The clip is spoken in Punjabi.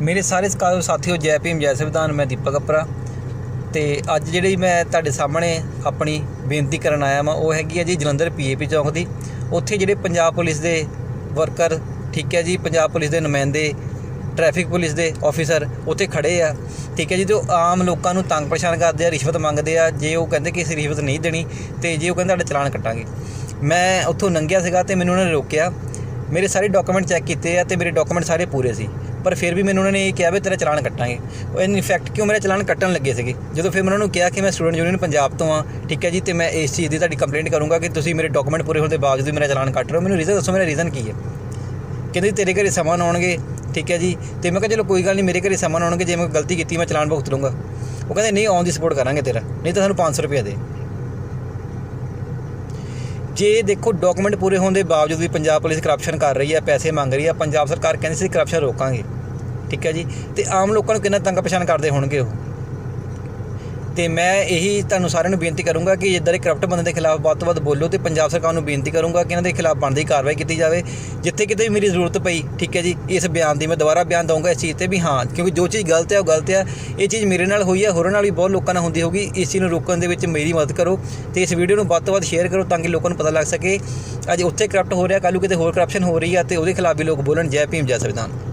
ਮੇਰੇ ਸਾਰੇ ਸਕਾ- ਸਾਥੀਓ, ਜੈ ਭੀਮ, ਜੈ ਸੰਵਿਧਾਨ, ਮੈਂ ਦੀਪਕ ਅਪਰਾ। ਤੇ ਅੱਜ ਜਿਹੜੀ ਮੈਂ ਤੁਹਾਡੇ ਸਾਹਮਣੇ ਆਪਣੀ ਬੇਨਤੀ ਕਰਨ ਆਇਆ ਮੈਂ ਉਹ ਹੈਗੀ ਹੈ ਜੀ ਜਲੰਧਰ ਪੀਏਪੀ ਚੌਂਕ ਦੀ। ਉੱਥੇ ਜਿਹੜੇ ਪੰਜਾਬ ਪੁਲਿਸ ਦੇ ਵਰਕਰ, ਠੀਕ ਹੈ ਜੀ, ਪੰਜਾਬ ਪੁਲਿਸ ਦੇ ਨੁਮਾਇੰਦੇ, ਟ੍ਰੈਫਿਕ ਪੁਲਿਸ ਦੇ ਆਫੀਸਰ ਉੱਥੇ ਖੜੇ ਆ। ਠੀਕ ਹੈ ਜੀ, ਤੇ ਉਹ ਆਮ ਲੋਕਾਂ ਨੂੰ ਤੰਗ ਪਰੇਸ਼ਾਨ ਕਰਦੇ ਆ, ਰਿਸ਼ਵਤ ਮੰਗਦੇ ਆ, ਜੇ ਉਹ ਕਹਿੰਦੇ ਕਿ ਅਸੀਂ ਰਿਸ਼ਵਤ ਨਹੀਂ ਦੇਣੀ, ਤੇ ਜੇ ਉਹ ਕਹਿੰਦੇ ਤੁਹਾਡਾ ਚਲਾਨ ਕੱਟਾਂਗੇ। ਮੈਂ ਉੱਥੋਂ ਲੰਘਿਆ ਸੀਗਾ ਤੇ ਮੈਨੂੰ ਉਹਨਾਂ ਨੇ ਰੋਕਿਆ। ਮੇਰੇ ਸਾਰੇ ਡਾਕੂਮੈਂਟ ਚੈੱਕ ਕੀਤੇ ਆ ਤੇ ਮੇਰੇ ਡਾਕੂਮੈਂਟ ਸਾਰੇ ਪੂਰੇ ਸੀ। ਪਰ ਫਿਰ ਵੀ ਮੈਨੂੰ ਉਹਨਾਂ ਨੇ ਇਹ ਕਿਹਾ ਵੀ ਤੇਰਾ ਚਲਾਨ ਕੱਟਾਂਗੇ। ਉਹ ਇਨ ਕਿਉਂ ਮੇਰਾ ਚਲਾਨ ਕੱਟਣ ਲੱਗੇ ਸੀਗੇ? ਜਦੋਂ ਫਿਰ ਮੈਂ ਉਹਨਾਂ ਨੂੰ ਕਿਹਾ ਕਿ ਮੈਂ ਸਟੂਡੈਂਟ ਯੂਨੀਅਨ ਪੰਜਾਬ ਤੋਂ ਆ ਠੀਕ ਹੈ ਜੀ, ਤੇ ਮੈਂ ਇਸ ਚੀਜ਼ ਦੀ ਤੁਹਾਡੀ ਕੰਪਲੇਂਟ ਕਰੂੰਗਾ ਕਿ ਤੁਸੀਂ ਮੇਰੇ ਡਾਕੂਮੈਂਟ ਪੂਰੇ ਹੋਣ ਦੇ ਬਾਵਜੂਦ ਵੀ ਮੇਰਾ ਚਲਾਨ ਕੱਟ ਰਹੇ ਹੋ। ਮੈਨੂੰ ਰੀਜ਼ਨ ਦੱਸੋ, ਮੇਰਾ ਰੀਜ਼ਨ ਕੀ ਹੈ? ਕਹਿੰਦੇ ਜੀ ਤੇਰੇ ਘਰੇ ਸਮਾਨ ਆਉਣਗੇ, ਠੀਕ ਹੈ ਜੀ। ਤੇ ਮੈਂ ਕਿਹਾ, ਚਲੋ ਕੋਈ ਗੱਲ ਨਹੀਂ, ਮੇਰੇ ਘਰੇ ਸਮਾਨ ਆਉਣਗੇ, ਜੇ ਮੈਂ ਗਲਤੀ ਕੀਤੀ ਮੈਂ ਚਲਾਨ ਭੁਗਤ ਲੂੰਗਾ ਉਹ ਕਹਿੰਦੇ, ਨਹੀਂ ਔਨ ਦੀ ਸਪੋਰਟ ਕਰਾਂਗੇ ਤੇਰਾ। ਨਹੀਂ ਤਾਂ ਸਾਨੂੰ 500 ਰੁਪਏ ਦੇ। ਜੇ ਦੇਖੋ ਡਾਕੂਮੈਂਟ ਪੂਰੇ ਹੋਣ ਦੇ ਬਾਵਜੂਦ ਵੀ ਪੰਜਾਬ ਪੁਲਿਸ ਕਰਪਸ਼ਨ ਕਰ ਰਹੀ ਹੈ, ਪੈਸੇ ਮੰਗ ਰਹੀ ਹੈ, ਪੰਜਾਬ ਸਰਕਾਰ ਕਹਿੰਦੀ ਸੀ ਕਰਪਸ਼ਨ ਰੋਕਾਂਗੇ। ਠੀਕ ਹੈ ਜੀ? ਤੇ ਆਮ ਲੋਕਾਂ ਨੂੰ ਕਿੰਨਾ ਤੰਗ ਪਛਾਣ ਕਰਦੇ ਹੋਣਗੇ ਉਹ? ਤੇ ਮੈਂ ਇਹੀ ਤੁਹਾਨੂੰ ਸਾਰਿਆਂ ਨੂੰ ਬੇਨਤੀ ਕਰੂੰਗਾ ਕਿ ਇਦਾਂ ਦੇ ਕਰਪਟ ਬੰਦੇ ਦੇ ਖਿਲਾਫ ਵੱਧ ਤੋਂ ਵੱਧ ਬੋਲੋ ਤੇ ਪੰਜਾਬ ਸਰਕਾਰ ਨੂੰ ਬੇਨਤੀ ਕਰੂੰਗਾ ਕਿ ਇਹਨਾਂ ਦੇ ਖਿਲਾਫ ਬਣਦੀ ਕਾਰਵਾਈ ਕੀਤੀ ਜਾਵੇ। ਜਿੱਥੇ ਕਿਤੇ ਵੀ ਮੇਰੀ ਜ਼ਰੂਰਤ ਪਈ, ਠੀਕ ਹੈ ਜੀ, ਇਸ ਬਿਆਨ ਦੀ ਮੈਂ ਦੁਬਾਰਾ ਬਿਆਨ ਦਊਂਗਾ ਇਸ ਚੀਜ਼ ਤੇ ਵੀ ਹਾਂ, ਕਿਉਂਕਿ ਜੋ ਚੀਜ਼ ਗਲਤ ਹੈ, ਉਹ ਗਲਤ ਹੈ। ਇਹ ਚੀਜ਼ ਮੇਰੇ ਨਾਲ ਹੋਈ ਹੈ, ਹੋਰਾਂ ਨਾਲ ਵੀ ਬਹੁਤ ਲੋਕਾਂ ਨਾਲ ਹੁੰਦੀ ਹੋਗੀ ਇਸ ਚੀਜ਼ ਨੂੰ ਰੋਕਣ ਦੇ ਵਿੱਚ ਮੇਰੀ ਮਦਦ ਕਰੋ ਤੇ ਇਸ ਵੀਡੀਓ ਨੂੰ ਵੱਧ ਤੋਂ ਵੱਧ ਸ਼ੇਅਰ ਕਰੋ ਤਾਂ ਕਿ ਲੋਕਾਂ ਨੂੰ ਪਤਾ ਲੱਗ ਸਕੇ। ਅੱਜ ਉੱਥੇ ਕਰਪਟ ਹੋ ਰਿਹਾ, ਕੱਲ੍ਹ ਨੂੰ ਕਿਤੇ ਹੋਰ ਕਰਪਸ਼ਨ ਹੋ ਰਹੀ ਹੈ ਤੇ ਉਹਦੇ ਖਿਲਾਫ ਵੀ ਲੋਕ ਬੋਲਣ। ਜੈ ਭੀਮ, ਜੈ ਸੰਵਿਧਾਨ।